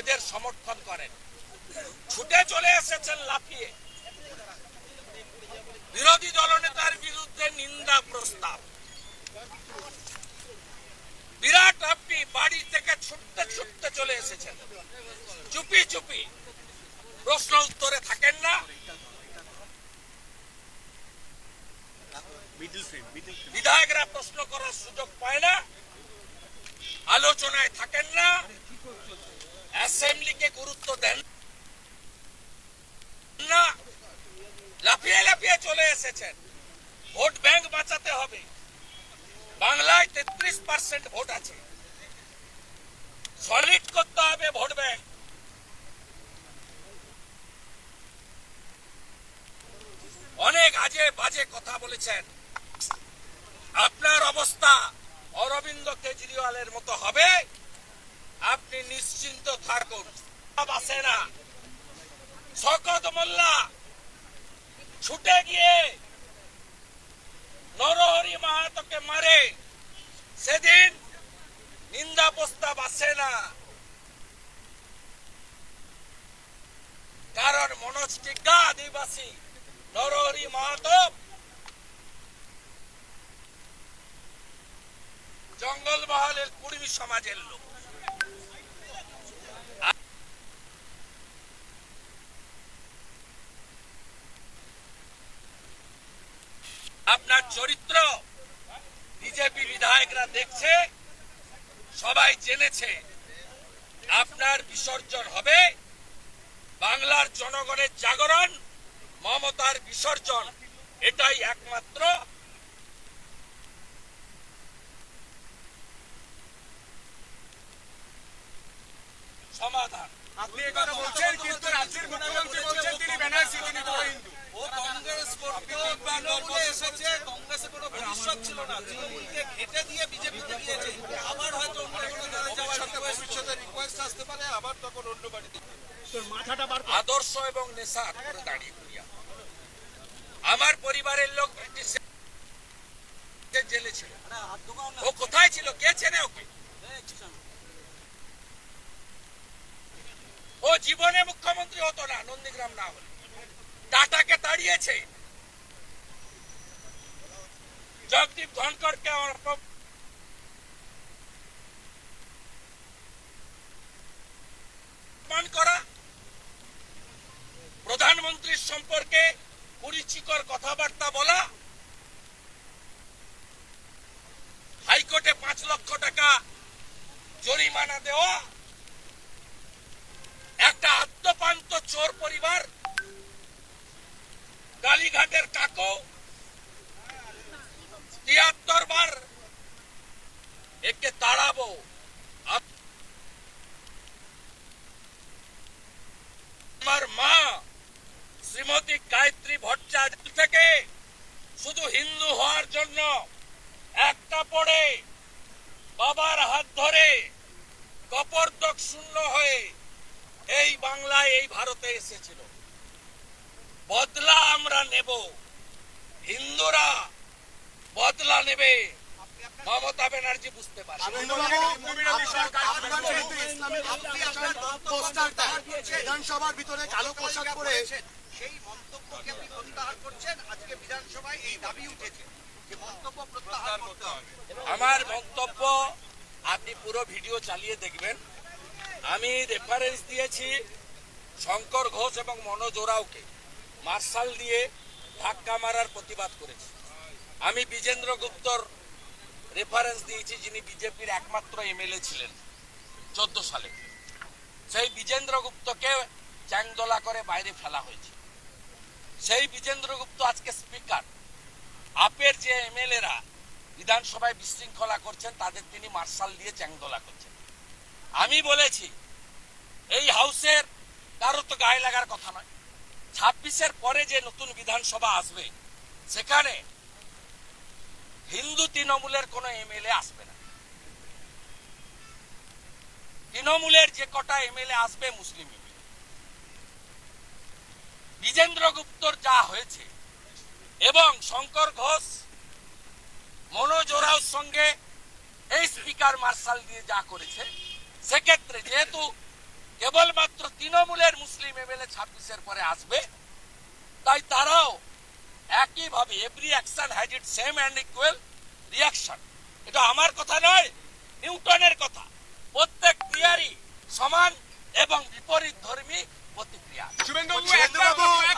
এদের সমর্থন করেন। ছুটে চলে এসেছেন লাফিয়ে। বিরোধী দলনেতার বিরুদ্ধে নিন্দা প্রস্তাব। বিরাট আপনি বাড়ি থেকে ছুটতে ছুটতে চলে এসেছেন। চুপি চুপি। প্রশ্ন উত্তরে থাকেন না। বিধায়করা প্রশ্ন করার সুযোগ পায় না। আলোচনায় থাকেন না। অ্যাসেম্বলিকে গুরুত্ব দেন না, লাফিয়ে লাফিয়ে চলে এসেছেন। ভোট ব্যাংক বাঁচাতে হবে। বাংলায় তেত্রিশ পার্সেন্ট ভোট আছে। সলিড করতে হবে ভোট ব্যাংক। অনেক আজে বাজে কথা বলেছেন। আপনার অবস্থা অরবিন্দ কেজরিওয়ালের মতো হবে। আপনি নিশ্চিন্ত থাকুন আসে না। শকত মোল্লা, ছুটে গিয়ে নরহরি মাহাতোকে মারে। সেদিন নিন্দা প্রস্তাব আসে না। কারণ মনোজ টিকা আদিবাসী, নরহরি মাহাতো। জঙ্গল মহলের কুড়মি সমাজের লোক। আপনার চরিত্র। বিজেপি বিধায়করা দেখছে, সবাই জেনেছে। আপনার বিসর্জন হবে। বাংলার জনগণের জাগরণ, মমতার বিসর্জন, এটাই একমাত্র। সমাধান। আপনি এ কথা বলছেন, কিন্তু রাজ্যের মুখ্যমন্ত্রী বলছেন তিনি ব্যানার্জি তিনি বড় হিন্দু। ও কংগ্রেস করতেও তৃণমূলে এসেছে কংগ্রেসের কোনো ভবিষ্যৎ ছিল না। তৃণমূলকে ঘেটে দিয়ে বিজেপিতে গিয়েছে। আবার হয়তো অন্য কোনো দলে যাওয়ার ভবিষ্যতে রিকোয়েস্ট আসতে পারে আবার তখন অন্য বাড়িতে মাথাটা বার আদর্শ এবং নেশা করে দাঁড়িয়ে করিয়া। আমার পরিবারের লোক ব্রিটিশ জেলে ছিল। ও কোথায় ছিল? কে চেনে ওকে? ও জীবনে মুখ্যমন্ত্রী হতো না নন্দীগ্রাম না হলে। টাটাকে তাড়িয়েছে। জগদীপ ধনকরকে অপমান করা। প্রধানমন্ত্রীর সম্পর্কে কুরুচিকর কথাবার্তা বলা। হাইকোর্টে পাঁচ লক্ষ টাকা জরিমানা দেওয়া। কালীঘাটের কাকো। তিয়াত্তর বার একে তাড়াবো। আমার মা শ্রীমতী গায়ত্রী ভট্টাচার্য থেকে শুধু হিন্দু হওয়ার জন্য একটা পড়ে বাবার হাত ধরে কপর্দক শূন্য হয়ে এই বাংলায়, এই ভারতে এসেছিল। বদলা আমরা নেব। হিন্দুরা বদলা নেবে। মমতা ব্যানার্জি বুঝতে পারে বিধানসভার ভিতরে কালো পোশাক পরে সেই মন্তব্যকে আপনি প্রত্যাহার করছেন। আজকে বিধানসভায় এই দাবি উঠেছে যে মন্তব্য প্রত্যাহার করতে হবে। আমার বক্তব্য আপনি পুরো ভিডিও চালিয়ে দেখবেন। আমি রেফারেন্স দিয়েছি শঙ্কর ঘোষ এবং মনোজ ওরাওকে। মার্শাল দিয়ে ধাক্কা মারার প্রতিবাদ করেছি। আমি বিজেন্দ্র গুপ্তর রেফারেন্স দিয়েছি, যিনি বিজেপির একমাত্র এমএলএ ছিলেন চোদ্দ সালে। সেই বিজেন্দ্র গুপ্তকে চ্যাংদোলা করে বাইরে ফেলা হয়েছে। সেই বিজেন্দ্র গুপ্ত আজকে স্পিকার আপের যে এমএলএরা বিধানসভায় বিশৃঙ্খলা করছেন, তাদের তিনি মার্শাল দিয়ে চ্যাংদোলা করছেন। আমি বলেছি, এই হাউসের কারও তো গায়ে লাগার কথা নয়। ছাব্বিশের পরে যে নতুন বিধানসভা আসবে, সেখানে হিন্দু তৃণমূলের কোনো এমএলএ আসবে না। তৃণমূলের যে কটা এমএলএ আসবে মুসলিম MLA বিজেন্দ্র গুপ্তর যা হয়েছে, এবং শঙ্কর ঘোষ, মনোজ ওরাওর সঙ্গে এই স্পিকার মার্শাল দিয়ে যা করেছে, সেক্ষেত্রে যেহেতু কেবল চব্বিশের পরে আসবে। তাই তারাও একইভাবে every action has it same and equal reaction এটা আমার কথা নয় নিউটনের কথা। প্রত্যেক ক্রিয়ারই সমান এবং বিপরীত ধর্মী প্রতিক্রিয়া।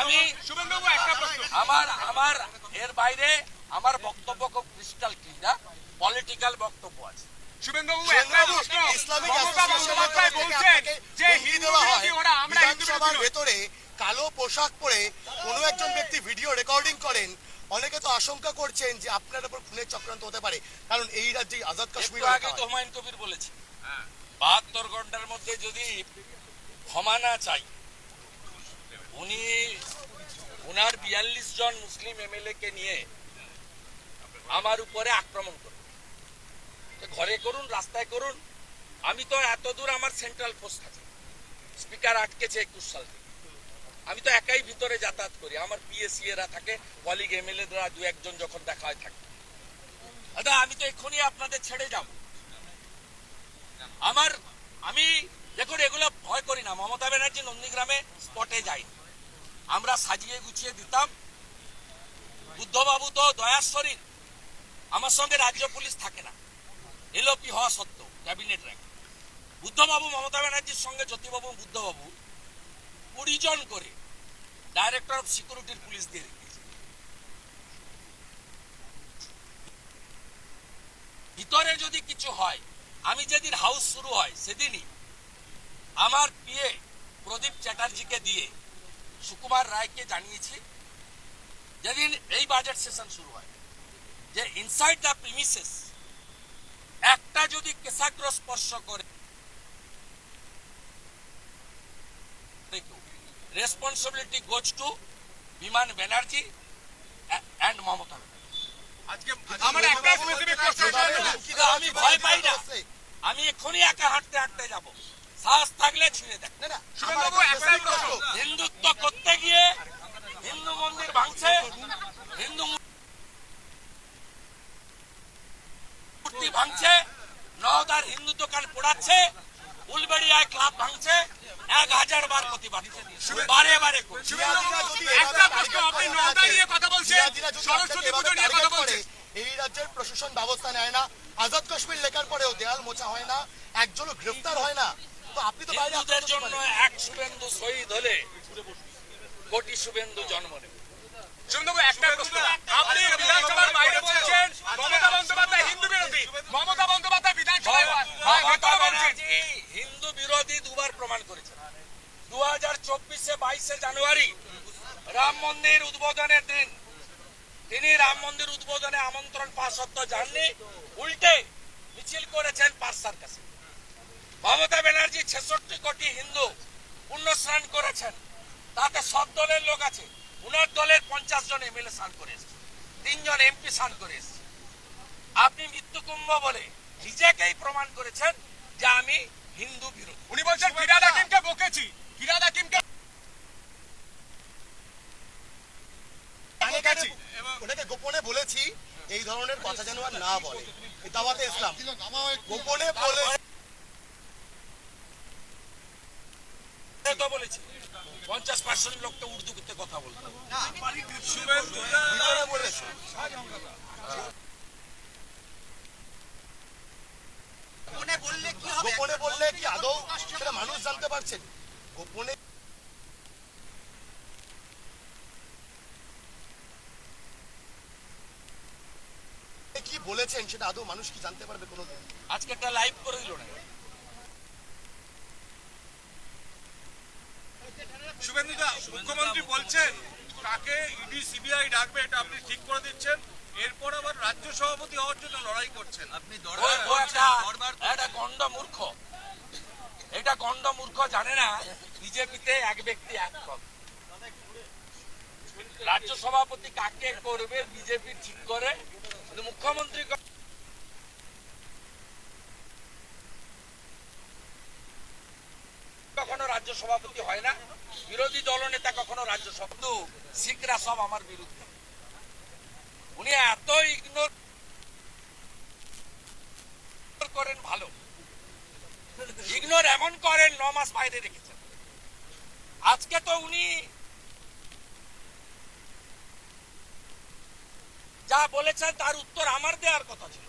আমি- শুভেন্দুবাবু একটা প্রশ্ন। আমার আমার এর বাইরে আমার বক্তব্য খুব ক্রিস্টাল ক্লিয়ার পলিটিক্যাল বক্তব্য আছে। শুভেন্দুবাবু একটা সুরেন্দ্রবাবু, প্রশ্ন ইসলামিক মমতা অ্যাসোসিয়েশনের বন্দ্যোপাধ্যায় তরফ থেকে বলছেন আপনাকে যে হুমকি হিন্দু দেওয়া হয়। বিরোধী ওরা আমরা হিন্দু বিধানসভার বিরোধী ভেতরে কালো পোশাক পরে কোনো একজন ব্যক্তি ভিডিও রেকর্ডিং করেন অনেকে তো আশঙ্কা করছেন যে আপনার উপর খুনের চক্রান্ত হতে পারে। কারণ এই রাজ্যে আজাদ কাশ্মীর আগে তো হুমায়ুন কবির বলেছে বাহাত্তর ঘণ্টার মধ্যে যদি ক্ষমা না চাই উনি উনার বিয়াল্লিশ জন মুসলিম এমএলএ কে নিয়ে আমার উপরে আক্রমণ করুন। ঘরে করুন রাস্তায় করুন। আমি তো এত দূর আমার সেন্ট্রাল ফোর্স থাকে স্পিকার আটকেছে একুশ সাল থেকে। আমি তো একাই ভিতরে যাতায়াত করি। আমার পিএসসি এরা থাকে কলিগ এমএলএ দ্বারা দু একজন যখন দেখা হয় থাকে। দাদা, আমি তো এক্ষুনি আপনাদের ছেড়ে যাব। আমার, আমি দেখুন, এগুলো ভয় করি না। মমতা ব্যানার্জি নন্দীগ্রামে স্পটে যাই। আমরা সাজিয়ে গুছিয়ে দিতাম। বুদ্ধবাবু তো দয়ার শরীর আমার সঙ্গে রাজ্য পুলিশ থাকে না। এলপি হওয়া সত্ত্বেও, ক্যাবিনেট র্যাঙ্ক। বুদ্ধবাবু মমতা ব্যানার্জির সঙ্গে জ্যোতিবাবু, বুদ্ধবাবু। কুড়ি জন করে ডাইরেক্টর অফ সিকিউরিটির পুলিশ দিয়ে রেখেছে। ভিতরে যদি কিছু হয়, আমি যেদিন হাউস শুরু হয়, সেদিনই আমার পিএ প্রদীপ চ্যাটার্জিকে দিয়ে সুকুমার রায়কে জানিয়েছি, যেদিন এই বাজেট সেশন শুরু হয়, যে ইনসাইড দ্য প্রিমিসেস একটা যদি কেশাগ্র স্পর্শ করে রেসপন্সিবিলিটি গোজ টু বিমান ব্যানার্জি অ্যান্ড মমতা আমি ভয় পাই না। আমি এক্ষুনি একা হাঁটতে হাঁটতে যাব। সাহস থাকলে ছিঁড়ে দেখ। না না শুভেন্দুবাবু আমার একটাই একটা প্রশ্ন প্রশ্ন। হিন্দুত্ব করতে গিয়ে হিন্দু মন্দির ভাঙছে হিন্দু মূর্তি ভাঙছে নওদার হিন্দু দোকান পোড়াচ্ছে উলবেড়িয়ায় ক্লাব ভাঙছে এক হাজার বার প্রতিবাদ বারে বারে একটা প্রশ্ন আপনি নওদা নিয়ে কথা বলছেন। সরস্বতী পুজো নিয়ে কথা বলছেন। এই রাজ্যের প্রশাসন ব্যবস্থা নেয় না। আজাদ কাশ্মীর লেখার পরেও দেয়াল মোছা হয় না। একজনও গ্রেফতার হয় না। তো আপনি তো বাইরে হিন্দুদের জন্য এক শুভেন্দু শহীদ হলে কোটি শুভেন্দু জন্ম নেবে। শুভেন্দুবাবু একটা প্রশ্ন। আপনি বিধানসভার বাইরে বলছেন মমতা বন্দ্যোপাধ্যায় হিন্দু বিরোধী। মমতা বন্দ্যোপাধ্যায় বিধানসভায় হিন্দু বিরোধী দুবার প্রমাণ করেছেন চব্বিশে বাইশে জানুয়ারি রাম মন্দির উদ্বোধনের দিন। তিনি রাম মন্দির উদ্বোধনে আমন্ত্রণ পাওয়া সত্ত্বেও যাননি উল্টে মিছিল করেছেন পার্সার কাছে। মমতা ব্যানার্জি ছেষট্টি কোটি হিন্দু পুণ্য স্নান করেছেন। তাতে সব দলের লোক আছে। উনার দলের পঞ্চাশ জন এমএলএ স্নান করে এসেছে। তিনজন এমপি স্নান করে এসেছে। আপনি মৃত্যু কুম্ভ বলে নিজেকেই প্রমাণ করেছেন যে আমি হিন্দু বিরোধী। উনি বলছেন ফিরাদ হাকিমকে বকেছি। ফিরাদ হাকিমকে ওনাকে গোপনে বলেছি এই ধরনের কথা যেন আর না বলে। দাওয়াতে ইসলাম গোপনে বলে বলেছি। পঞ্চাশ পার্সেন্ট লোক তো উর্দু করতে কথা বলতো। গোপনে বললে কি আদৌ সেটা মানুষ জানতে পারছেন গোপনে কি বলেছেন সেটা আদৌ মানুষ কি জানতে পারবে কোনোদিন? আজকে একটা লাইভ করে দিল না। শুভেন্দুদা মুখ্যমন্ত্রী বলছেন কাকে ইডি সিবিআই ডাকবে এটা আপনি ঠিক করে দিচ্ছেন। এরপর আবার রাজ্য সভাপতি হওয়ার জন্য লড়াই করছেন। আপনি একটা একটা গন্ড মূর্খ। এটা গন্ড মূর্খ জানে না, বিজেপিতে এক ব্যক্তি এক পদ রাজ্য সভাপতি কাকে করবে, বিজেপি ঠিক করে? মুখ্যমন্ত্রী কখনো রাজ্য সভাপতি হয় না। বিরোধী দলনেতা কখনো রাজ্য সভাপতি শিখরা সব আমার বিরুদ্ধে। উনি এত ইগনোর করেন ভালো। ইগনোর এমন করেন, ন মাস বাইরে রেখেছেন। আজকে তো উনি যা বলেছেন, তার উত্তর আমার দেওয়ার কথা ছিল।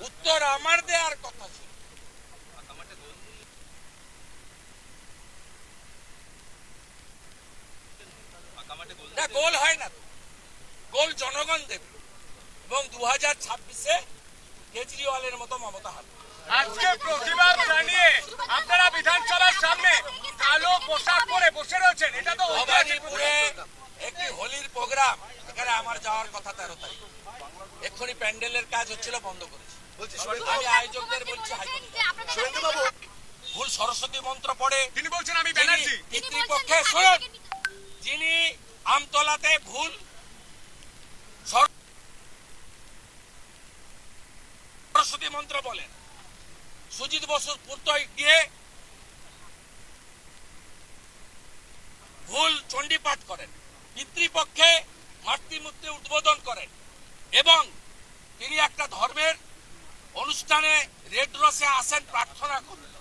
উত্তর আমার দেওয়ার কথা ছিল। গোল হয় না। গোল জনগণ দেবে। এবং দু হাজার ছাব্বিশে কেজরিওয়ালের মতো মমতা হবে আজকে প্রতিবাদ জানিয়ে আপনারা বিধানসভার সামনে কালো পোশাক পরে বসে রয়েছেন এটা তো ভবানীপুরে একটি হোলির প্রোগ্রাম এখানে আমার যাওয়ার কথা তেরো তারিখ। এক্ষুনি প্যান্ডেলের কাজ হচ্ছিল বন্ধ করেছি। আমি আয়োজকদের বলছি বাবু ভুল সরস্বতী মন্ত্র পড়ে তিনি বলছেন আমি ব্যানার্জি। পিতৃপক্ষে শুনুন। যিনি আমতলাতে ভুল সরস্বতী মন্ত্র বলেন। সুজিত বসু পূর্তয় গিয়ে ভুল চণ্ডীপাঠ করেন। পিতৃপক্ষে মাতৃমূর্তি উদ্বোধন করেন এবং তিনি একটা ধর্মের অনুষ্ঠানে রেড রসে আসেন প্রার্থনা করেন